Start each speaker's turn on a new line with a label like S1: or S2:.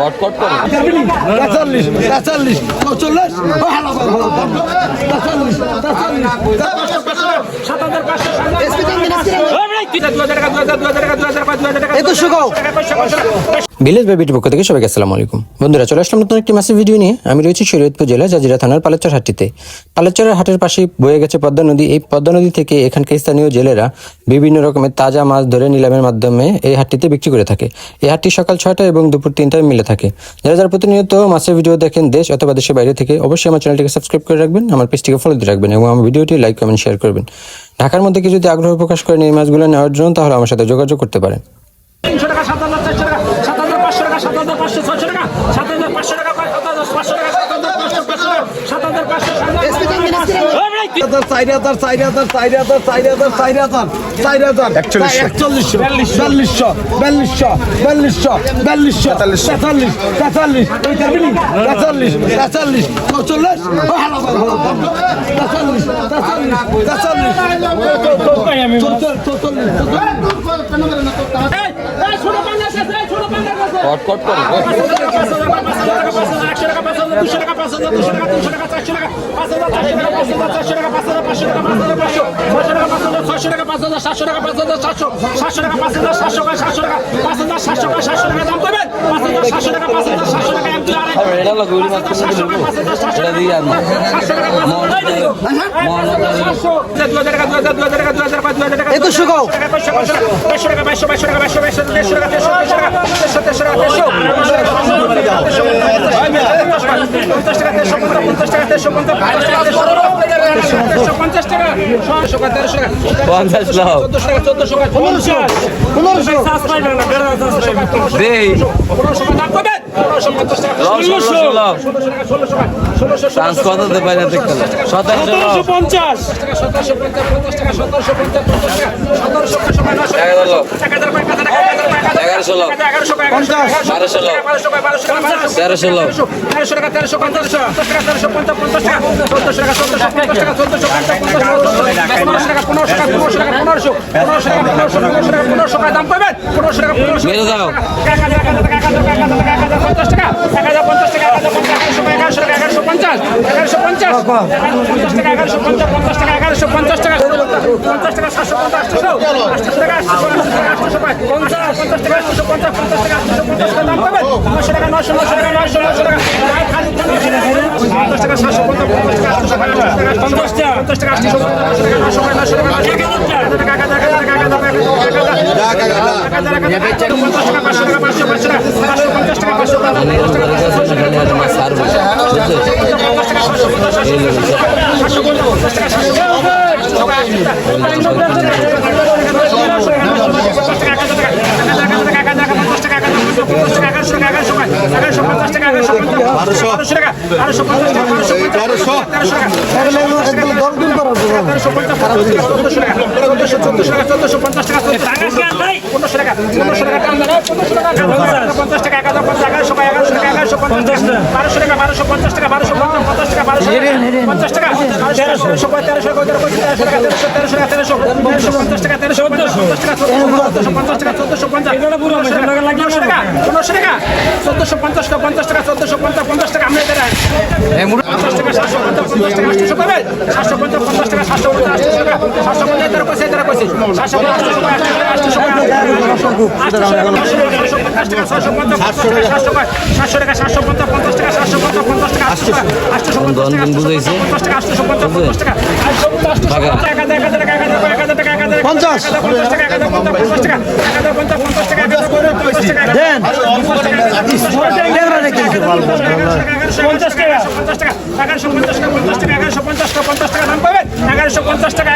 S1: কট কট করে
S2: তেতাল্লিশ তেতাল্লিশ চল্লিশ তেতাল্লিশ তেতাল্লিশ একুশশো
S3: ভিলেজ বেবিটির পক্ষ থেকে সবাইকে আসসালামু আলাইকুম। বন্ধুরা, চলে আসলাম নতুন একটি মাসিভ ভিডিও নিয়ে। আমি রয়েছি শরীয়তপুর জেলা জাজিরা থানার পালেচর হাটটিতে। পালেচরের হাটের পাশে বয়ে গেছে পদ্মা নদী। এই পদ্মা নদী থেকে এখানকার স্থানীয় জেলেরা বিভিন্ন রকমের তাজা মাছ ধরে নিলামের মাধ্যমে এই হাটটিতে বিক্রি করে থাকে। এই হাটটি সকাল ছয়টা এবং দুপুর তিনটায় মিলে থাকে। যারা যারা প্রতিনিয়ত মাছের ভিডিও দেখেন দেশ অথবা দেশের বাইরে থেকে, অবশ্যই আমার চ্যানেলটিকে সাবস্ক্রাইব করে রাখবেন, আমার পেজটিকে ফলো দিয়ে রাখবেন এবং আমার ভিডিওটি লাইক কমেন্ট শেয়ার করবেন। ঢাকার মধ্যে কেউ যদি আগ্রহ প্রকাশ করেন এই মাছগুলো নেওয়ার জন্য, তাহলে আমার সাথে যোগাযোগ করতে পারেন।
S1: কট কট করে
S4: দুশো টাকা পাঁচ হাজার দুশো টাকা তিনশো টাকা চারশো টাকা পাঁচ হাজার চারশো টাকা পাঁচ হাজার চারশো টাকা পাঁচ হাজার পাঁচশো টাকা পাঁচ হাজার পাঁচশো ছয়শো টাকা পাঁচ হাজার ছয়শো টাকা পাঁচ হাজার সাতশো টাকা পাঁচ হাজার সাতশো সাতশো টাকা পাঁচ হাজার সাতশো টাকা সাতশো টাকা দাম পাবেন পাঁচ হাজার সাতশো টাকা সাতশো টাকা
S1: এটা এটা দিয়ে
S4: সাতশো টাকা পাঁচ হাজার সাতশো হাজার টাকা দু হাজার টাকা দু হাজার পাঁচ দু হাজার টাকা
S2: একুশশো গাও
S4: বাইশশো টাকা বাইশশো বাইশশো টাকা বাইশশো বাইশশো দেড়শো টাকা দেড়শো দেড়শো টাকা দেড়শো দেড়শো টাকা দেড়শো পঞ্চাশ। টাকা দেড়শো পঞ্চাশ পঞ্চাশ টাকা ছশো তেরোশো
S1: পঞ্চাশ
S4: পঞ্চাশ টাকা
S1: সতেরোশো
S4: পঞ্চাশ টাকা পঞ্চাশ
S1: হাজার
S4: কয়েক হাজার
S1: এগারোশো লাভ
S4: এগারোশো কয়েক
S1: বারোশো লাভ
S4: বারোশো কয়েক টাকা বারোশো
S1: তেরোশো
S4: টাকা তেরোশো পঞ্চাশ টাকা তেরোশো পঞ্চাশ পঞ্চাশ টাকা চোদ্দশো টাকা চোদ্দশো পঞ্চাশ টাকা চোদ্দশো পঞ্চাশ পঞ্চাশ টাকা পনেরোশো টাকা পনেরোশো টাকা পনেরোশো টাকা পনেরোশো পনেরোশো টাকা পনেরোশো টাকা পনেরোশো টাকা দাম পাবেন পনেরোশো টাকা পনেরোশো টাকা এক টাকা এক হাজার পঞ্চাশ টাকা এক হাজার পঞ্চাশ টাকা এক হাজার পঞ্চাশ এগারোশো টাকা এগারোশো পঞ্চাশ এগারোশো পঞ্চাশ পঞ্চাশ টাকা এগারোশো পঞ্চাশ পঞ্চাশ টাকা এগারোশো পঞ্চাশ টাকা পঞ্চাশ টাকা সাতশো পঞ্চাশ আটশো আটশো টাকা আটশো আটশো টাকা পঞ্চাশ পঞ্চাশ টাকা আটশো পঞ্চাশ পঞ্চাশ টাকা আটশো পঞ্চাশ টাকা দাম পাবেন নশো টাকা নশো নশো টাকা নশো নশো টাকা পঞ্চাশ টাকা সাতশো পঞ্চাশ পঞ্চাশ টাকা আটশো টাকা পঞ্চাশ টাকা পঞ্চাশ টাকা আটশো পঞ্চাশ টাকা নশো টাকা নশো টাকা এক হাজার টাকা এক হাজার এক হাজার এক হাজার এক হাজার এক হাজার পঞ্চাশ টাকা পাঁচশো টাকা পাঁচশো পাঁচশো টাকা পাঁচশো পঞ্চাশ টাকা পাঁচশো পঞ্চাশ টাকা
S1: মাছ ছাড়বো
S4: পঞ্চাশ টাকা বারোশো টাকা বারোশো পঞ্চাশ টাকা বারোশো পঞ্চাশ টাকা বারোশো পঞ্চাশ টাকা তেরোশো তেরোশো তেরোশো তেরোশো তেরোশো টাকা তেরোশো তেরোশো পঞ্চাশ টাকা তেরোশো পঞ্চাশ টাকা চোদ্দশো পঞ্চাশ টাকা চোদ্দশো পঞ্চাশ পনেরোশো টাকা পনেরোশো টাকা চোদ্দশো পঞ্চাশ টাকা পঞ্চাশ টাকা চোদ্দশো পঞ্চাশ পঞ্চাশ টাকা আমরা পঞ্চাশ টাকা সাতশো পঞ্চাশ পঞ্চাশ টাকা আটশো পাবে সাতশো পঞ্চাশ পঞ্চাশ টাকা সাতশো পঞ্চাশ আটশো টাকা সাতশো পঞ্চাশ তেরো সাতশো পঞ্চাশ পঞ্চাশ টাকা পঞ্চাশ টাকা দাম পাবেন এগারোশো পঞ্চাশ টাকা